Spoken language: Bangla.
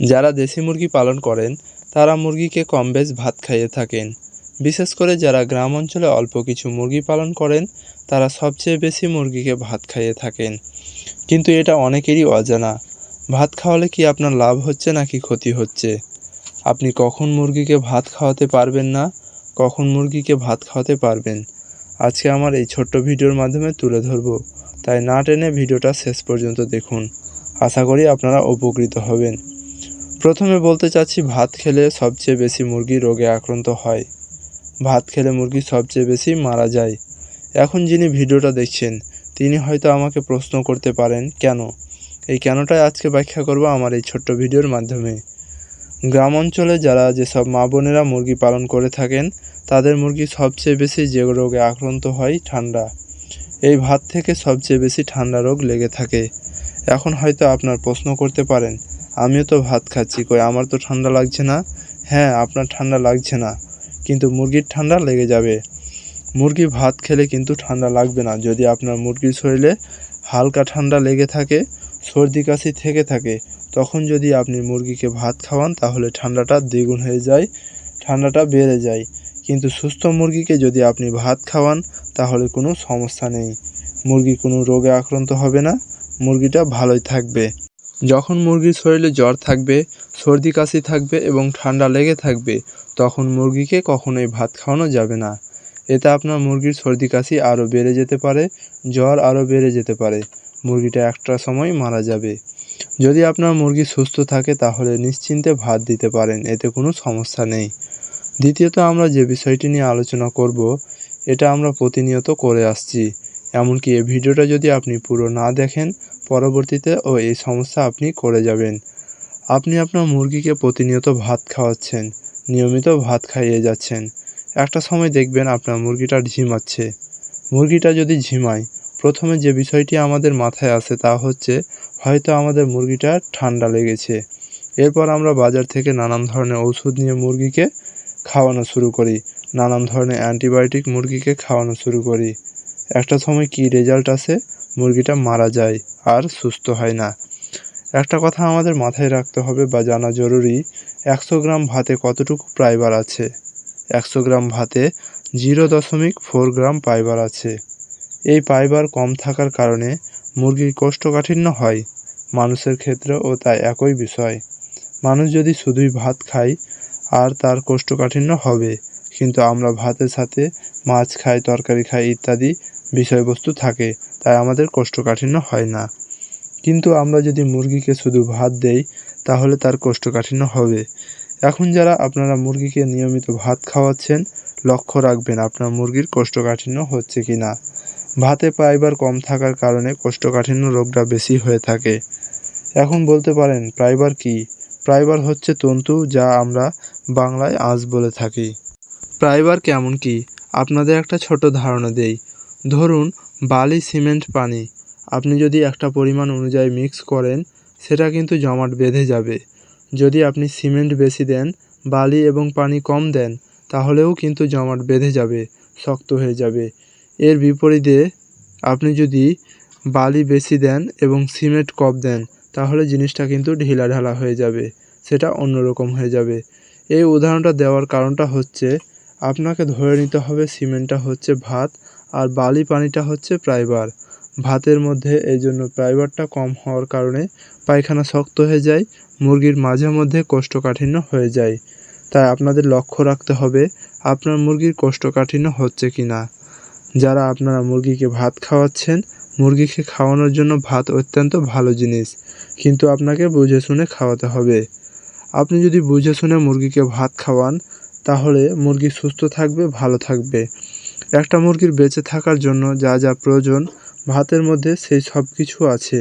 যারা দেশি মুরগি পালন করেন, তারা মুরগিকে কম বেশ ভাত খাইয়ে থাকেন। বিশেষ করে যারা গ্রাম অঞ্চলে অল্প কিছু মুরগি পালন করেন, তারা সবচেয়ে বেশি মুরগিকে ভাত খাইয়ে থাকেন। কিন্তু এটা অনেকেরই অজানা। ভাত খাওয়ালে কি আপনার লাভ হচ্ছে নাকি ক্ষতি হচ্ছে? আপনি কখন মুরগিকে ভাত খাওয়াতে পারবেন না? কখন মুরগিকে ভাত খাওয়াতে পারবেন? আজকে আমার এই ছোট্ট ভিডিওর মাধ্যমে তুলে ধরবো। তাই না টেনে ভিডিওটা শেষ পর্যন্ত দেখুন। আশা করি আপনারা উপকৃত হবেন। প্রথমে বলতে চাচ্ছি, ভাত খেলে সবচেয়ে বেশি মুরগি রোগে আক্রান্ত হয়। ভাত খেলে মুরগি সবচেয়ে বেশি মারা যায়। এখন যিনি ভিডিওটা দেখছেন, তিনি হয়তো আমাকে প্রশ্ন করতে পারেন, কেন? এই কেনটাই আজকে ব্যাখ্যা করব আমার এই ছোট্ট ভিডিওর মাধ্যমে। গ্রাম অঞ্চলে যারা যেসব মা বোনেরা মুরগি পালন করে থাকেন, তাদের মুরগি সবচেয়ে বেশি যে রোগে আক্রান্ত হয় ঠান্ডা। এই ভাত থেকে সবচেয়ে বেশি ঠান্ডা রোগ লেগে থাকে। এখন হয়তো আপনার প্রশ্ন করতে পারেন আমিও তো ভাত খাচ্ছি, কই আমার তো ঠান্ডা লাগছে না? হ্যাঁ আপনার ঠান্ডা লাগছে না, কিন্তু মুরগির ঠান্ডা লেগে যাবে। মুরগি ভাত খেলে কিন্তু ঠান্ডা লাগবে না, যদি আপনার মুরগির শরীরে হালকা ঠান্ডা লেগে থাকে, সর্দি কাশি থেকে থাকে, তখন যদি আপনি মুরগিকে ভাত খাওয়ান, তাহলে ঠান্ডাটা দ্বিগুণ হয়ে যায়, ঠান্ডাটা বেড়ে যায়। কিন্তু সুস্থ মুরগিকে যদি আপনি ভাত খাওয়ান, তাহলে কোনো সমস্যা নেই। মুরগি কোনো রোগে আক্রান্ত হবে না, মুরগিটা ভালোই থাকবে। যখন মুরগির শরীরে জ্বর থাকবে, সর্দি কাশি থাকবে এবং ঠান্ডা লেগে থাকবে, তখন মুরগিকে কখনোই ভাত খাওয়ানো যাবে না। এতে আপনার মুরগির সর্দি কাশি আরও বেড়ে যেতে পারে, জ্বর আরও বেড়ে যেতে পারে। মুরগিটা একটা সময় মারা যাবে। যদি আপনার মুরগি সুস্থ থাকে, তাহলে নিশ্চিন্তে ভাত দিতে পারেন, এতে কোনো সমস্যা নেই। দ্বিতীয়ত, আমরা যে বিষয়টি নিয়ে আলোচনা করব, এটা আমরা প্রতিনিয়ত করে আসছি। এমনকি এই ভিডিওটা যদি আপনি পুরো না দেখেন পরবর্তীতে ও এই সমস্যা আপনি করে যাবেন। আপনি আপনার মুরগিকে প্রতিনিয়ত ভাত খাওয়াচ্ছেন, নিয়মিত ভাত খাইয়ে যাচ্ছেন। একটা সময় দেখবেন আপনার মুরগিটা ঝিমাচ্ছে। মুরগিটা যদি ঝিমায়, প্রথমে যে বিষয়টি আমাদের মাথায় আসে তা হচ্ছে, হয়তো আমাদের মুরগিটা ঠান্ডা লেগেছে। এরপর আমরা বাজার থেকে নানান ধরনের ওষুধ নিয়ে মুরগিকে খাওয়ানো শুরু করি, নানান ধরনের অ্যান্টিবায়োটিক মুরগিকে খাওয়ানো শুরু করি। একটা সময় কি রেজাল্ট আসে? মুরগিটা মারা যায়। আর সুস্থ হয় না। একটা কথা আমাদের মাথায় রাখতে হবে বা জানা জরুরি, একশো গ্রাম ভাতে কতটুকু ফাইবার আছে? একশো গ্রাম ভাতে জিরো দশমিক ফোর গ্রাম ফাইবার আছে। এই ফাইবার কম থাকার কারণে মুরগির কোষ্ঠকাঠিন্য হয় মানুষের ক্ষেত্রেও তাই একই বিষয়। মানুষ যদি শুধুই ভাত খায় আর তার কোষ্ঠকাঠিন্য হবে, কিন্তু আমরা ভাতের সাথে মাছ খাই, তরকারি খাই ইত্যাদি বিষয়বস্তু থাকে। তাই আমাদের কোষ্ঠকাঠিন্য হয় না। কিন্তু আমরা যদি মুরগিকে শুধু ভাত দেই, তাহলে তার কোষ্ঠকাঠিন্য হবে। এখন যারা আপনারা মুরগিকে নিয়মিত ভাত খাওয়াচ্ছেন, লক্ষ্য রাখবেন আপনার মুরগির কোষ্ঠকাঠিন্য হচ্ছে কি না ভাতে ফাইবার কম থাকার কারণে কোষ্ঠকাঠিন্য রোগটা বেশি হয়ে থাকে। এখন বলতে পারেন, ফাইবার কি? ফাইবার হচ্ছে তন্তু যা আমরা বাংলায় আঁশ বলে থাকি। ফাইবার কেমন কি? আপনাদের একটা ছোট ধারণা দেই। ধরুন, বালি সিমেন্ট পানি। আপনি যদি একটা পরিমাণ অনুযায়ী মিক্স করেন, সেটা কিন্তু জমাট বেঁধে যাবে। যদি আপনি সিমেন্ট বেশি দেন, বালি এবং পানি কম দেন, তাহলেও কিন্তু জমাট বেঁধে যাবে, শক্ত হয়ে যাবে। এর বিপরীতে, আপনি যদি বালি বেশি দেন এবং সিমেন্ট কম দেন, তাহলে জিনিসটা কিন্তু ঢিলা ঢালা হয়ে যাবে, সেটা অন্যরকম হয়ে যাবে। এই উদাহরণটা দেওয়ার কারণটা হচ্ছে, আপনাকে ধরে নিতে হবে সিমেন্টটা হচ্ছে ভাত আর বালি পানিটা হচ্ছে প্রাইবার। ভাতের মধ্যে এই জন্য প্রাইবারটা কম হওয়ার কারণে পায়খানা শক্ত হয়ে যায়, মুরগির মাঝে মধ্যে কোষ্ঠকাঠিন্য হয়ে যায়। তাই আপনাদের লক্ষ্য রাখতে হবে, আপনার মুরগির কোষ্ঠকাঠিন্য হচ্ছে কি না যারা আপনারা মুরগিকে ভাত খাওয়াচ্ছেন, মুরগিকে খাওয়ানোর জন্য ভাত অত্যন্ত ভালো জিনিস, কিন্তু আপনাকে বুঝে শুনে খাওয়াতে হবে। আপনি যদি বুঝে শুনে মুরগিকে ভাত খাওয়ান, তাহলে মুরগি সুস্থ থাকবে, ভালো থাকবে। একটা মুরগির বেঁচে থাকার জন্য যা যা প্রয়োজন ভাতের মধ্যে সেই সব কিছু আছে।